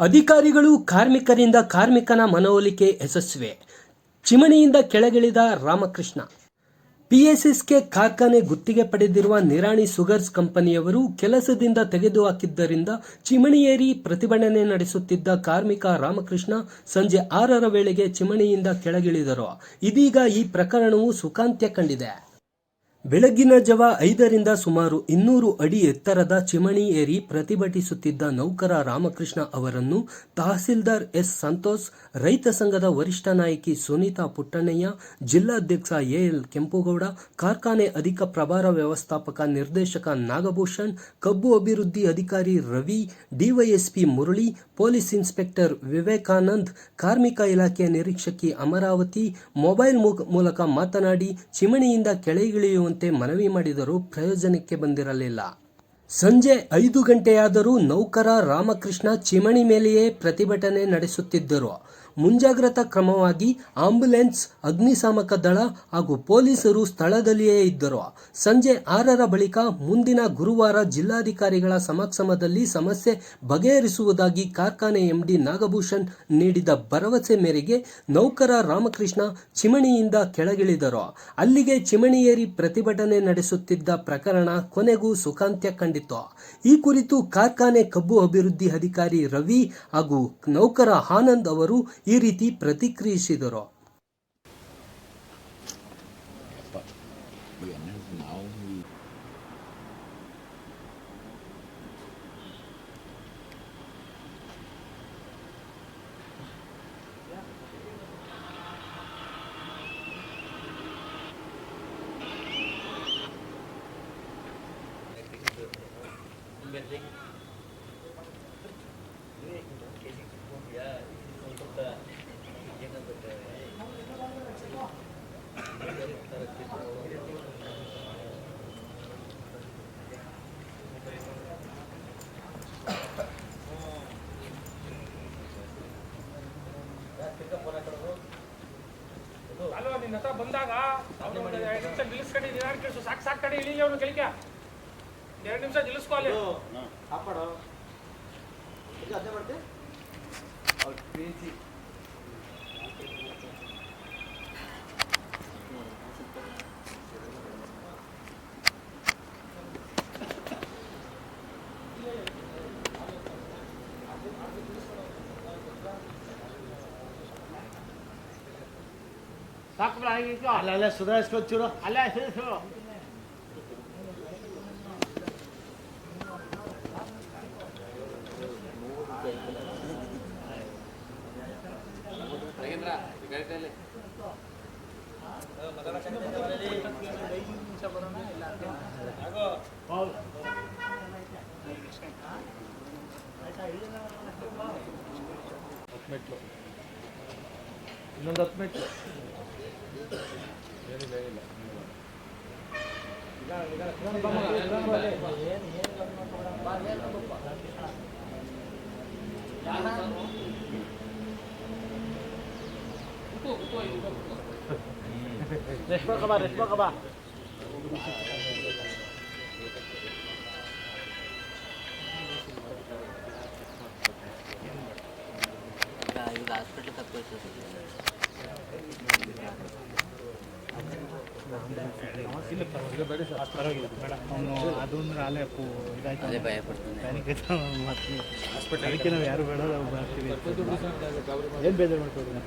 ಅಧಿಕಾರಿಗಳು ಕಾರ್ಮಿಕರಿಂದ ಕಾರ್ಮಿಕನ ಮನವೊಲಿಕೆ ಯಶಸ್ವಿ ಚಿಮಣಿಯಿಂದ ಕೆಳಗಿಳಿದ ರಾಮಕೃಷ್ಣ. ಪಿಎಸ್ಎಸ್ಕೆ ಕಾರ್ಖಾನೆ ಗುತ್ತಿಗೆ ಪಡೆದಿರುವ ನಿರಾಣಿ ಸುಗರ್ಸ್ ಕಂಪನಿಯವರು ಕೆಲಸದಿಂದ ತೆಗೆದುಹಾಕಿದ್ದರಿಂದ ಚಿಮಣಿಯೇರಿ ಪ್ರತಿಭಟನೆ ನಡೆಸುತ್ತಿದ್ದ ಕಾರ್ಮಿಕ ರಾಮಕೃಷ್ಣ ಸಂಜೆ ಆರರ ವೇಳೆಗೆ ಚಿಮಣಿಯಿಂದ ಕೆಳಗಿಳಿದರು. ಇದೀಗ ಈ ಪ್ರಕರಣವು ಸುಖಾಂತ್ಯ ಕಂಡಿದೆ. ಬೆಳಗಿನ ಜವ ಐದರಿಂದ ಸುಮಾರು ಇನ್ನೂರು ಅಡಿ ಎತ್ತರದ ಚಿಮಣಿ ಏರಿ ಪ್ರತಿಭಟಿಸುತ್ತಿದ್ದ ನೌಕರ ರಾಮಕೃಷ್ಣ ಅವರನ್ನು ತಹಸೀಲ್ದಾರ್ ಎಸ್ ಸಂತೋಷ್, ರೈತ ಸಂಘದ ವರಿಷ್ಠ ನಾಯಕಿ ಸುನೀತಾ ಪುಟ್ಟಣ್ಣಯ್ಯ, ಜಿಲ್ಲಾಧ್ಯಕ್ಷ ಎಎಲ್ ಕೆಂಪುಗೌಡ, ಕಾರ್ಖಾನೆ ಅಧಿಕ ಪ್ರಭಾರ ವ್ಯವಸ್ಥಾಪಕ ನಿರ್ದೇಶಕ ನಾಗಭೂಷಣ್, ಕಬ್ಬು ಅಭಿವೃದ್ಧಿ ಅಧಿಕಾರಿ Ravi, DYSP Murali, police inspector Vivekanand, ಕಾರ್ಮಿಕ ಇಲಾಖೆಯ ನಿರೀಕ್ಷಕಿ ಅಮರಾವತಿ, ಮೊಬೈಲ್ ಮೂಲಕ ಮಾತನಾಡಿ, ಚಿಮಣಿಯಿಂದ ಕೆಳಗಿಳಿಯುವಂತೆ ಮನವಿ ಮಾಡಿದರೂ ಪ್ರಯೋಜನಕ್ಕೆ ಬಂದಿರಲಿಲ್ಲ. ಸಂಜೆ ಐದು ಗಂಟೆಯಾದರೂ ನೌಕರ ರಾಮಕೃಷ್ಣ ಚಿಮಣಿ ಮೇಲೆಯೇ ಪ್ರತಿಭಟನೆ ನಡೆಸುತ್ತಿದ್ದರು. ಮುಂಜಾಗ್ರತಾ ಕ್ರಮವಾಗಿ ಆಂಬ್ಯುಲೆನ್ಸ್ ಅಗ್ನಿಶಾಮಕ ದಳ ಹಾಗೂ ಪೊಲೀಸರು ಸ್ಥಳದಲ್ಲಿಯೇ ಇದ್ದರು. ಸಂಜೆ ಆರರ ಬಳಿಕ ಮುಂದಿನ ಗುರುವಾರ ಜಿಲ್ಲಾಧಿಕಾರಿಗಳ ಸಮಕ್ಷಮದಲ್ಲಿ ಸಮಸ್ಯೆ ಬಗೆಹರಿಸುವುದಾಗಿ ಕಾರ್ಖಾನೆ ಎಂಡಿ ನಾಗಭೂಷಣ್ ನೀಡಿದ ಭರವಸೆ ಮೇರೆಗೆ ನೌಕರ ರಾಮಕೃಷ್ಣ ಚಿಮಣಿಯಿಂದ ಕೆಳಗಿಳಿದರು. ಅಲ್ಲಿಗೆ ಚಿಮಣಿಯೇರಿ ಪ್ರತಿಭಟನೆ ನಡೆಸುತ್ತಿದ್ದ ಪ್ರಕರಣ ಕೊನೆಗೂ ಸುಖಾಂತ್ಯ ಕಂಡಿತು ಈ ಕುರಿತು ಕಾರ್ಖಾನೆ ಕಬ್ಬು ಅಭಿವೃದ್ಧಿ ಅಧಿಕಾರಿ ರವಿ ಹಾಗೂ ನೌಕರ ಆನಂದ್ ಅವರು ಈ ರೀತಿ ಪ್ರತಿಕ್ರಿಯಿಸಿದರು ನಿನ್ನ ಹತ್ರ ಬಂದಾಗ ಅವ್ನು ಒಂದು ಎರಡು ನಿಮಿಷ ನಿಲ್ಲಿಸ್ಕೊಂಡು ನಿಧಾನ ಕೇಳಿಸು ಸಾಕು ಸಾಕು ಕಡೆ ಇಳಿ ಅವನು ಕೆಳಗೆ ಎರಡು ನಿಮಿಷ ನಿಲ್ಲಿಸ್ಕೊ ಅಲ್ಲಿ. ಕಾಪಾಡು ಇದು ಅದೇ ಮಾಡ್ತಿ? ಅವ್ರ ಪ್ರೀತಿ. ಹಾಗೆ ಇಟ್ಕೋ. ಅಲ್ಲ ಅಲ್ಲೇ ಸುಧಾರಿಸ್ಕೊ ಚೂರು ಅಲ್ಲೇ ನಿಲ್ಲಿಸು. ಇನ್ನೊಂದು ಹತ್ತು ಮೆಟ್ಲು ರೇಷ್ಮಾ ಕಬಾ ರೇಷ್ಮಾ ಕಬಾ ಈಗ ಹಾಸ್ಪಿಟ್ಲ್ ಕರ್ಕೊಳ್ತೀವಿ ಅವನು ಅದು ಅಂದ್ರೆ ಅಲ್ಲೇ ಪು ಇದಾಯ್ತು ಭಯ ಪಡ್ತಾನೆ. ಮತ್ತೆ ಅದಕ್ಕೆ ನಾವು ಯಾರು ಬೇಡ ನಾವು ಬರ್ತೀವಿ ಏನು ಬೇಜಾರು ಮಾಡ್ಕೊಳ್ರಿ ನಾನು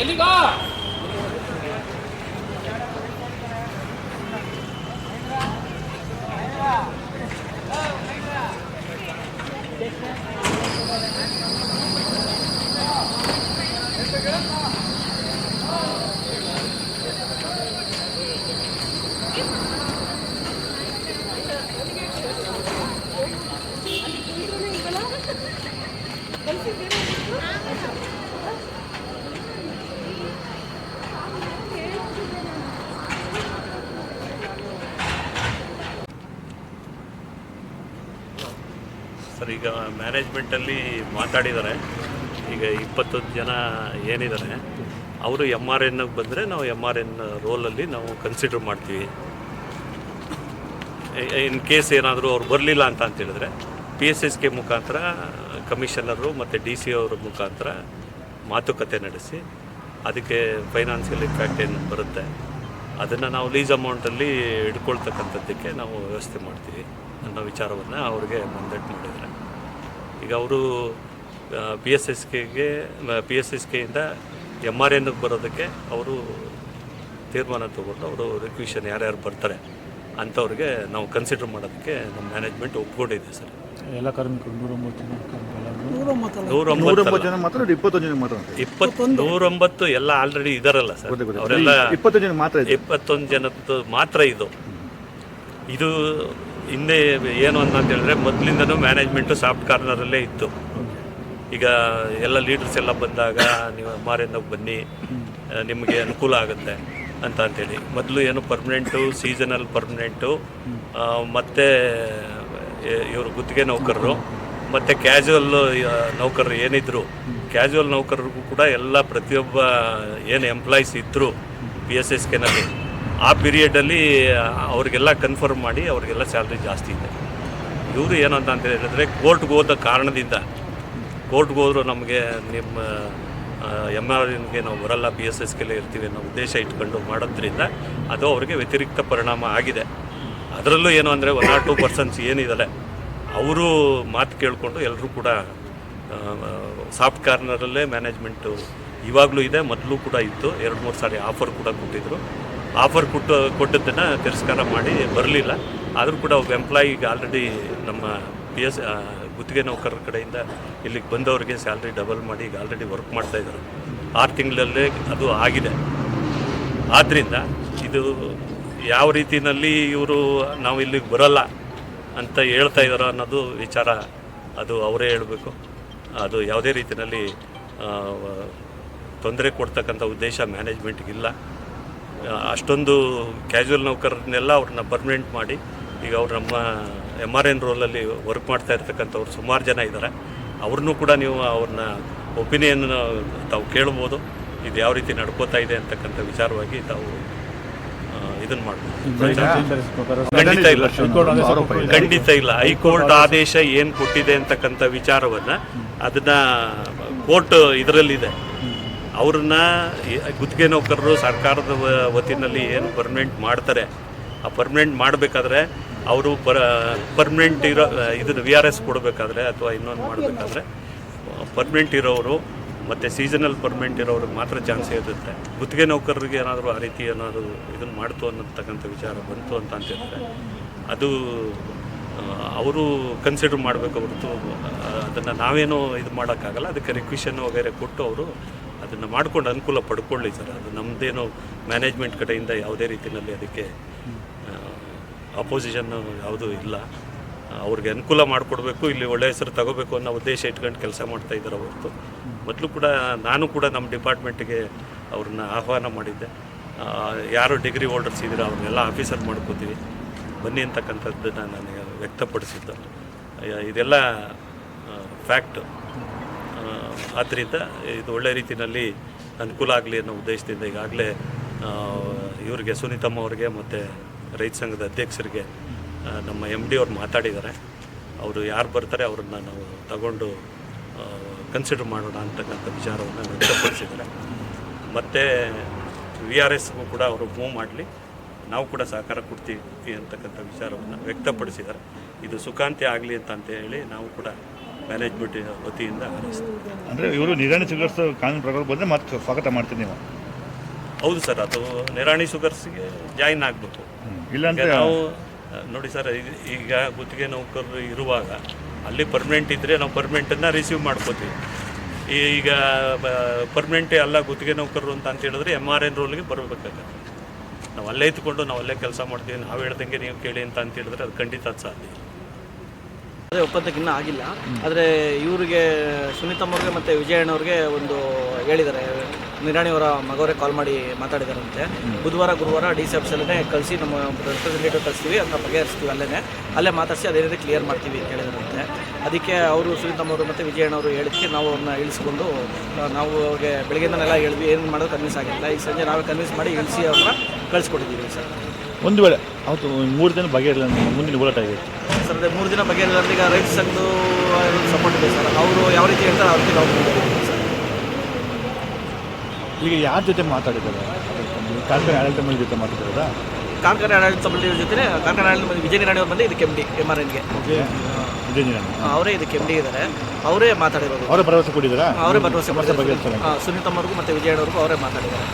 ಎಲ್ಲಿಗ ಸರ್, ಈಗ ಮ್ಯಾನೇಜ್ಮೆಂಟಲ್ಲಿ ಮಾತಾಡಿದ್ದಾರೆ. ಈಗ ಇಪ್ಪತ್ತೊಂದು ಜನ ಏನಿದ್ದಾರೆ, ಅವರು ಎಂ ಆರ್ ಎನ್ ಬಂದರೆ ನಾವು ಎಂ ಆರ್ ಎನ್ ರೋಲಲ್ಲಿ ನಾವು ಕನ್ಸಿಡರ್ ಮಾಡ್ತೀವಿ. ಇನ್ ಕೇಸ್ ಏನಾದರೂ ಅವ್ರು ಬರಲಿಲ್ಲ ಅಂತ ಅಂತೇಳಿದ್ರೆ ಪಿ ಎಸ್ ಎಸ್ ಕೆ ಮುಖಾಂತರ ಕಮಿಷನರು ಮತ್ತು ಡಿ ಸಿ ಅವರ ಮುಖಾಂತರ ಮಾತುಕತೆ ನಡೆಸಿ, ಅದಕ್ಕೆ ಫೈನಾನ್ಷಿಯಲ್ ಇಂಪ್ಯಾಕ್ಟ್ ಏನು ಬರುತ್ತೆ, ಅದನ್ನು ನಾವು ಲೀಸ್ ಅಮೌಂಟಲ್ಲಿ ಇಟ್ಕೊಳ್ತಕ್ಕಂಥದ್ದಕ್ಕೆ ನಾವು ವ್ಯವಸ್ಥೆ ಮಾಡ್ತೀವಿ. ಅನ್ನೋ ವಿಚಾರವನ್ನು ಅವ್ರಿಗೆ ಮಂದಟ್ ಮಾಡಿದ್ದಾರೆ ಈಗ ಅವರು ಪಿ ಎಸ್ ಎಸ್ ಕೆಗೆ ಪಿ ಎಸ್ ಎಸ್ ಕೆಯಿಂದ ಎಂ ಆರ್ ಎನ್ಗೆ ಬರೋದಕ್ಕೆ ಅವರು ತೀರ್ಮಾನ ತಗೊಂಡು ಅವರು ರಿಕ್ವಿಷನ್ ಯಾರ್ಯಾರು ಬರ್ತಾರೆ ಅಂಥವ್ರಿಗೆ ನಾವು ಕನ್ಸಿಡರ್ ಮಾಡೋದಕ್ಕೆ ನಮ್ಮ ಮ್ಯಾನೇಜ್ಮೆಂಟ್ ಒಪ್ಕೊಂಡಿದೆ ಸರ್. ಎಲ್ಲ ಕಾರ್ಮಿಕರು ನೂರೊಂಬತ್ತು ಜನ ಕಾರ್ಮಿಕರು ನೂರೊಂಬತ್ತು ಜನ ಮಾತ್ರ ಇಪ್ಪತ್ತೊಂದು ಜನ ಮಾತ್ರ ಇಪ್ಪತ್ತು ನೂರೊಂಬತ್ತು ಎಲ್ಲ ಆಲ್ರೆಡಿ ಇದಾರಲ್ಲ ಸರ್. ಅವರೆಲ್ಲ ಇಪ್ಪತ್ತೊಂದು ಜನ ಮಾತ್ರ ಇದೆ ಇಪ್ಪತ್ತೊಂದು ಜನದ್ದು ಮಾತ್ರ ಇದು. ಇದು ಹಿಂದೆ ಏನು ಅಂತ ಹೇಳಿದ್ರೆ ಮೊದಲಿಂದನೂ ಮ್ಯಾನೇಜ್ಮೆಂಟು ಸಾಫ್ಟ್ ಕಾರ್ನರಲ್ಲೇ ಇತ್ತು. ಈಗ ಎಲ್ಲ ಲೀಡರ್ಸ್ ಎಲ್ಲ ಬಂದಾಗ ನೀವು ಮಾರಿಂದ ಬನ್ನಿ ನಿಮಗೆ ಅನುಕೂಲ ಆಗುತ್ತೆ ಅಂತ ಅಂತೇಳಿ. ಮೊದಲು ಏನು ಪರ್ಮನೆಂಟು ಸೀಸನಲ್ ಪರ್ಮನೆಂಟು ಮತ್ತು ಇವರು ಗುತ್ತಿಗೆ ನೌಕರರು ಮತ್ತು ಕ್ಯಾಶುವಲ್ ನೌಕರರು ಏನಿದ್ರು ಕ್ಯಾಶುವಲ್ ನೌಕರರಿಗೂ ಕೂಡ ಎಲ್ಲ ಪ್ರತಿಯೊಬ್ಬ ಏನು ಎಂಪ್ಲಾಯೀಸ್ ಇದ್ದರು ಬಿ ಎಸ್ ಎಸ್ ಕೆನಲ್ಲಿ ಆ ಪೀರಿಯಡಲ್ಲಿ ಅವ್ರಿಗೆಲ್ಲ ಕನ್ಫರ್ಮ್ ಮಾಡಿ ಅವ್ರಿಗೆಲ್ಲ ಸ್ಯಾಲ್ರಿ ಜಾಸ್ತಿ ಇದೆ. ಇವರು ಏನು ಅಂತ ಅಂತ ಹೇಳಿದ್ರೆ ಕೋರ್ಟ್ಗೆ ಹೋದ ಕಾರಣದಿಂದ ಕೋರ್ಟ್ಗೆ ಹೋದ್ರು ನಮಗೆ ನಿಮ್ಮ ಎಂ ಆರ್ ಎನ್ಗೆ ನಾವು ಬರಲ್ಲ ಪಿ ಎಸ್ ಎಸ್ ಇರ್ತೀವಿ ಅನ್ನೋ ಉದ್ದೇಶ ಇಟ್ಕೊಂಡು ಮಾಡೋದ್ರಿಂದ ಅದು ಅವರಿಗೆ ವ್ಯತಿರಿಕ್ತ ಪರಿಣಾಮ ಆಗಿದೆ. ಅದರಲ್ಲೂ ಏನು ಅಂದರೆ ಒನ್ ಆರ್ ಟು ಪರ್ಸನ್ಸ್ ಏನಿದ್ದಾರೆ ಅವರು ಮಾತು ಕೇಳಿಕೊಂಡು ಎಲ್ಲರೂ ಕೂಡ ಸಾಫ್ಟ್ ಕಾರ್ನರಲ್ಲೇ ಮ್ಯಾನೇಜ್ಮೆಂಟು ಇವಾಗಲೂ ಇದೆ, ಮೊದಲು ಕೂಡ ಇತ್ತು, ಎರಡು, ಮೂರು ಸಾರಿ ಆಫರ್ ಕೂಡ ಕೊಟ್ಟಿದ್ದರು ಆಫರ್ ಕೊಟ್ಟು ಕೊಟ್ಟದ್ದನ್ನು ತಿರಸ್ಕಾರ ಮಾಡಿ ಬರಲಿಲ್ಲ. ಆದರೂ ಕೂಡ ಒಬ್ಬ ಎಂಪ್ಲಾಯಿಗೆ ಆಲ್ರೆಡಿ ನಮ್ಮ ಪಿ ಎಸ್ ಗುತ್ತಿಗೆ ನೌಕರರ ಕಡೆಯಿಂದ ಇಲ್ಲಿಗೆ ಬಂದವರಿಗೆ ಸ್ಯಾಲ್ರಿ ಡಬಲ್ ಮಾಡಿ ಈಗ ಆಲ್ರೆಡಿ ವರ್ಕ್ ಮಾಡ್ತಾ ಇದ್ದಾರೆ. ಆರು ತಿಂಗಳಲ್ಲೇ ಅದು ಆಗಿದೆ. ಆದ್ದರಿಂದ ಇದು ಯಾವ ರೀತಿಯಲ್ಲಿ ಇವರು ನಾವು ಇಲ್ಲಿಗೆ ಬರಲ್ಲ ಅಂತ ಹೇಳ್ತಾ ಇದ್ದಾರೋ ಅನ್ನೋದು ವಿಚಾರ ಅದು ಅವರೇ ಹೇಳಬೇಕು. ಅದು ಯಾವುದೇ ರೀತಿಯಲ್ಲಿ ತೊಂದರೆ ಕೊಡ್ತಕ್ಕಂಥ ಉದ್ದೇಶ ಮ್ಯಾನೇಜ್ಮೆಂಟ್ಗಿಲ್ಲ ಅಷ್ಟೊಂದು ಕ್ಯಾಶುವಲ್ ನೌಕರರನ್ನೆಲ್ಲ ಅವ್ರನ್ನ ಪರ್ಮನೆಂಟ್ ಮಾಡಿ ಈಗ ಅವ್ರು ನಮ್ಮ ಎಂ ಆರ್ ಎನ್ ರೋಲಲ್ಲಿ ವರ್ಕ್ ಮಾಡ್ತಾ ಇರ್ತಕ್ಕಂಥವ್ರು ಸುಮಾರು ಜನ ಇದ್ದಾರೆ ಅವ್ರನ್ನೂ ಕೂಡ ನೀವು ಅವ್ರನ್ನ ಒಪಿನಿಯನ್ ತಾವು ಕೇಳ್ಬೋದು. ಇದು ಯಾವ ರೀತಿ ನಡ್ಕೋತಾ ಇದೆ ಅಂತಕ್ಕಂಥ ವಿಚಾರವಾಗಿ ತಾವು ಇದನ್ನು ಮಾಡ್ಬೋದು. ಖಂಡಿತ ಇಲ್ಲ. ಖಂಡಿತ ಇಲ್ಲ. ಹೈಕೋರ್ಟ್ ಆದೇಶ ಏನು ಕೊಟ್ಟಿದೆ ಅಂತಕ್ಕಂಥ ವಿಚಾರವನ್ನ ಅದನ್ನ ಕೋರ್ಟ್ ಇದರಲ್ಲಿದೆ. ಅವ್ರನ್ನ ಗುತ್ತಿಗೆ ನೌಕರರು ಸರ್ಕಾರದ ವತಿಯಲ್ಲಿ ಏನು ಪರ್ಮನೆಂಟ್ ಮಾಡ್ತಾರೆ, ಆ ಪರ್ಮನೆಂಟ್ ಮಾಡಬೇಕಾದ್ರೆ ಅವರು ಪರ್ ಪರ್ಮನೆಂಟ್ ಇರೋ, ಇದನ್ನು ವಿ ಆರ್ ಎಸ್ ಕೊಡಬೇಕಾದ್ರೆ ಅಥವಾ ಇನ್ನೊಂದು ಮಾಡಬೇಕಾದ್ರೆ ಪರ್ಮನೆಂಟ್ ಇರೋರು ಮತ್ತು ಸೀಸನಲ್ ಪರ್ಮನೆಂಟ್ ಇರೋರಿಗೆ ಮಾತ್ರ ಚಾನ್ಸ್ ಇರುತ್ತೆ. ಗುತ್ತಿಗೆ ನೌಕರರಿಗೆ ಏನಾದರೂ ಆ ರೀತಿ ಏನಾದರೂ ಇದನ್ನು ಮಾಡ್ತು ಅನ್ನತಕ್ಕಂಥ ವಿಚಾರ ಬಂತು ಅಂತ ಅಂತಿದ್ರೆ ಅದು ಅವರು ಕನ್ಸಿಡರ್ ಮಾಡಬೇಕು ಹೊರತು, ಅದನ್ನು ನಾವೇನು ಇದು ಮಾಡೋಕ್ಕಾಗಲ್ಲ, ಅದಕ್ಕೆ ರಿಕ್ವಿಷನ್ ವಗೈರೆ ಕೊಟ್ಟು ಅವರು ಅದನ್ನು ಮಾಡ್ಕೊಂಡು ಅನುಕೂಲ ಪಡ್ಕೊಳ್ಳಿ ಸರ್. ಅದು ನಮ್ಮದೇನು ಮ್ಯಾನೇಜ್ಮೆಂಟ್ ಕಡೆಯಿಂದ ಯಾವುದೇ ರೀತಿಯಲ್ಲಿ ಅದಕ್ಕೆ ಅಪೋಸಿಷನ್ ಯಾವುದೂ ಇಲ್ಲ. ಅವ್ರಿಗೆ ಅನುಕೂಲ ಮಾಡಿಕೊಡ್ಬೇಕು, ಇಲ್ಲಿ ಒಳ್ಳೆಯ ಹೆಸರು ತಗೋಬೇಕು ಅನ್ನೋ ಉದ್ದೇಶ ಇಟ್ಕೊಂಡು ಕೆಲಸ ಮಾಡ್ತಾ ಇದ್ದಾರೆ ಹೊರತು. ಮೊದಲು ಕೂಡ ನಾನು ಕೂಡ ನಮ್ಮ ಡಿಪಾರ್ಟ್ಮೆಂಟ್ಗೆ ಅವ್ರನ್ನ ಆಹ್ವಾನ ಮಾಡಿದ್ದೆ. ಯಾರು ಡಿಗ್ರಿ ಹೋಲ್ಡರ್ಸ್ ಇದ್ದೀರೋ ಅವ್ರನ್ನೆಲ್ಲ ಆಫೀಸರ್ ಮಾಡ್ಕೋತೀವಿ. ಬನ್ನಿ ಅಂತಕ್ಕಂಥದ್ದನ್ನು ನಾನು ವ್ಯಕ್ತಪಡಿಸಿದ್ದು. ಇದೆಲ್ಲ ಫ್ಯಾಕ್ಟ್ ಆದ್ದರಿಂದ ಇದು ಒಳ್ಳೆ ರೀತಿಯಲ್ಲಿ ಅನುಕೂಲ ಆಗಲಿ ಅನ್ನೋ ಉದ್ದೇಶದಿಂದ ಈಗಾಗಲೇ ಇವರಿಗೆ ಸುನೀತಮ್ಮ ಅವ್ರಿಗೆ ಮತ್ತು ರೈತ ಸಂಘದ ಅಧ್ಯಕ್ಷರಿಗೆ ನಮ್ಮ ಎಂ ಡಿ ಅವ್ರು ಮಾತಾಡಿದ್ದಾರೆ. ಅವರು ಯಾರು ಬರ್ತಾರೆ ಅವ್ರನ್ನ ನಾವು ತಗೊಂಡು ಕನ್ಸಿಡರ್ ಮಾಡೋಣ ಅಂತಕ್ಕಂಥ ವಿಚಾರವನ್ನು ವ್ಯಕ್ತಪಡಿಸಿದ್ದಾರೆ. ಮತ್ತು ವಿ ಆರ್ ಎಸ್ಗೂ ಕೂಡ ಅವರು ಮೂವ್ ಮಾಡಲಿ. ನಾವು ಕೂಡ ಸಹಕಾರ ಕೊಡ್ತೀವಿ ಅಂತಕ್ಕಂಥ ವಿಚಾರವನ್ನು ವ್ಯಕ್ತಪಡಿಸಿದ್ದಾರೆ. ಇದು ಸುಖಾಂತ್ಯ ಆಗಲಿ ಅಂತ ಅಂತ ಹೇಳಿ ನಾವು ಕೂಡ ಮ್ಯಾನೇಜ್ಮೆಂಟ್ ವತಿಯಿಂದ ಅಂದರೆ ಇವರು ನಿರಾಣಿ ಸುಗರ್ಸ್ ಕಾನೂನು ಪ್ರಕಾರ ಬಂದರೆ ಮತ್ತೆ ಸ್ವಾಗತ ಮಾಡ್ತೀನಿ ನೀವು? ಹೌದು ಸರ್ ಅದು ನಿರಾಣಿ ಸುಗರ್ಸ್ಗೆ ಜಾಯಿನ್ ಆಗಬೇಕು. ಇಲ್ಲ ಈಗ ನಾವು ನೋಡಿ ಸರ್ ಈಗ- ಗುತ್ತಿಗೆ ನೌಕರರು ಇರುವಾಗ ಅಲ್ಲಿ ಪರ್ಮನೆಂಟ್ ಇದ್ದರೆ ನಾವು ಪರ್ಮನೆಂಟನ್ನು ರಿಸೀವ್ ಮಾಡ್ಕೋತೀವಿ. ಈಗ ಪರ್ಮನೆಂಟೇ ಅಲ್ಲ ಗುತ್ತಿಗೆ ನೌಕರರು ಅಂತ ಅಂತ ಹೇಳಿದ್ರೆ ಎಂ ಆರ್ ಎನ್ ರೋಲ್ಗೆ ಬರಬೇಕಾಗತ್ತೆ. ನಾವು ಅಲ್ಲೇ ಇದ್ಕೊಂಡು ನಾವು ಅಲ್ಲೇ ಕೆಲಸ ಮಾಡ್ತೀವಿ ನಾವು ಹೇಳ್ದಂಗೆ ನೀವು ಕೇಳಿ ಅಂತ ಅಂತ ಹೇಳಿದ್ರೆ ಅದು ಖಂಡಿತ ಸಾಧ್ಯ ಅದೇ ಒಪ್ಪಂದಕ್ಕೆ ಇನ್ನೂ ಆಗಿಲ್ಲ. ಆದರೆ ಇವರಿಗೆ ಸುನೀತಮ್ಮವ್ರಿಗೆ ಮತ್ತು ವಿಜಯಣ್ಣವ್ರಿಗೆ ಒಂದು ಹೇಳಿದ್ದಾರೆ. ನಿರಾಣಿಯವರ ಮಗವರೇ ಕಾಲ್ ಮಾಡಿ ಮಾತಾಡಿದಾರಂತೆ. ಬುಧವಾರ, ಗುರುವಾರ ಡಿ ಸಿ ಆಫೀಸಲ್ಲೇ ಕಳಿಸಿ ನಮ್ಮ ರೆಪ್ರೆಸೆಂಟೇಟಿವ್ ಕಳಿಸ್ತೀವಿ ಅಂತ ಬಗೆಹರಿಸ್ತೀವಿ ಅಲ್ಲೇ ಅಲ್ಲೇ ಮಾತಾಡಿಸಿ ಅದೇ ರೀತಿ ಕ್ಲಿಯರ್ ಮಾಡ್ತೀವಿ ಅಂತ ಹೇಳಿದಾರಂತೆ. ಅದಕ್ಕೆ ಅವರು ಸುನೀತಮ್ಮವರು ಮತ್ತು ವಿಜಯಣ್ಣವರು ಹೇಳಿದ್ದಕ್ಕೆ ನಾವು ಅವ್ರನ್ನ ಇಳಿಸ್ಕೊಂಡು, ನಾವು ಅವ್ರಿಗೆ ಬೆಳಗ್ಗೆಯಿಂದನೆಲ್ಲ ಹೇಳಿದ್ವಿ, ಏನು ಮಾಡೋದು ಕನ್ವಿನ್ಸ್ ಆಗಿಲ್ಲ. ಈ ಸಂಜೆ ನಾವೇ ಕನ್ವಿನ್ಸ್ ಮಾಡಿ ಇಳಿಸಿ ಅವ್ರನ್ನ ಕಳಿಸ್ಕೊಟ್ಟಿದ್ದೀವಿ ಸರ್. ಒಂದು ವೇಳೆ ಅವತ್ತು ಮೂರು ದಿನ ಬಗೆಹರಿಲ್ಲ ಮುಂದಿನ ಹೋರಾಟ ಆಗಿದೆ. ಸರ್ ಅದೇ ಮೂರು ದಿನ ಬಗೆಹರಿದ್ರೆ ಈಗ ರೈತ ಸಂಘದ್ದು ಸಪೋರ್ಟ್ ಇದೆ ಸರ್. ಅವರು ಯಾವ ರೀತಿ ಹೇಳ್ತಾರೆ ಅವ್ರಿಗೆ ನಾವು ಸರ್. ಈಗ ಯಾರ ಜೊತೆ ಮಾತಾಡಿದ್ದಾರೆ? ಕಾರ್ಖಾನೆ ಆಡಳಿತ ಮಂಡಳಿ ಜೊತೆ ಮಾತಾಡಿದಾರಾ ಕಾರ್ಖಾನೆ ಆಡಳಿತ ಮಂಡಳಿ ಜೊತೆ ಕಾರ್ಖಾನೆ ಆಡಳಿತ ಮಂಡಳಿ ವಿಜಯ ನಿರಾಣಿ ಅವ್ರು ಬಂದು ಇದಕ್ಕೆ ಎಂ ಡಿ ಎಂ ಆರ್ ಎನ್ಗೆ ಅವರೇ ಇದಕ್ಕೆ ಎಂ ಡಿ ಇದ್ದಾರೆ. ಅವರೇ ಮಾತಾಡಿರೋದು. ಅವರೇ ಭರವಸೆ ಕೊಟ್ಟಿದ್ದಾರೆ? ಅವರೇ ಭರವಸೆ ಸುನೀತಮ್ಮವ್ರಿಗೂ ಮತ್ತು ವಿಜಯಣ್ಣವ್ರಿಗೂ ಅವರೇ ಮಾತಾಡಿದ್ದಾರೆ.